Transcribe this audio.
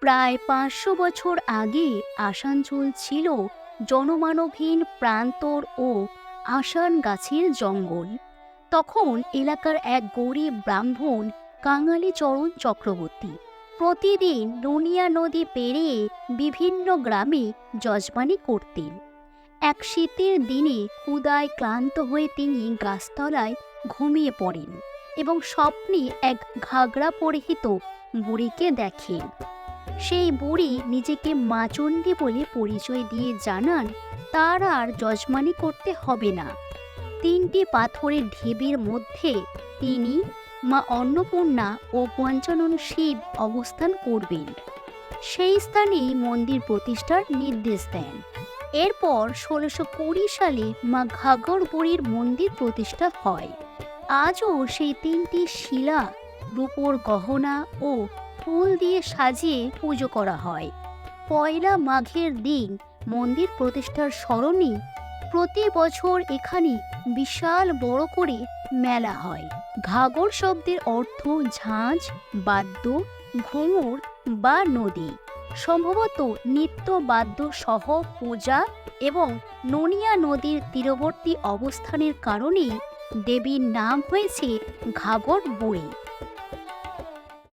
প্রায় পাঁচশো বছর আগে আসানসোল ছিল জনমানবহীন প্রান্তর ও আসান গাছের জঙ্গল। তখন এলাকার এক গরিব ব্রাহ্মণ কাঙালিচরণ চক্রবর্তী প্রতিদিন নুনিয়া নদী পেরিয়ে বিভিন্ন গ্রামে যজমানি করতেন। এক শীতের দিনে ক্ষুদায় ক্লান্ত হয়ে তিনি গাছতলায় ঘুমিয়ে পড়েন এবং স্বপ্নে এক ঘাগরা পরিহিত বুড়িকে দেখেন। সেই বুড়ি নিজেকে মাচণ্ডী বলে পরিচয় দিয়ে জানান, তার আর যজমানি করতে হবে না। তিনটি পাথরের ঢিবির মধ্যে তিনি মা অন্নপূর্ণা ও পঞ্চানন শিব অবস্থান করবেন। সেই স্থানেই মন্দির প্রতিষ্ঠার নির্দেশ দেন। এরপর ষোলোশো কুড়ি সালে মা ঘাগর বুড়ির মন্দির প্রতিষ্ঠা হয়। আজও সেই তিনটি শিলা রূপোর গহনা ও ফুল দিয়ে সাজিয়ে পুজো করা হয়। পয়লা মাঘের দিন মন্দির প্রতিষ্ঠার স্মরণে প্রতি বছর এখানে বিশাল বড় করে মেলা হয়। ঘাগর শব্দের অর্থ ঝাঁঝ বাদ্য, ঘুঙুর বা নদী। সম্ভবত নিত্য বাদ্য সহ পূজা এবং ননিয়া নদীর তীরবর্তী অবস্থানের কারণেই দেবীর নাম হয়েছে ঘাগর বুড়ি।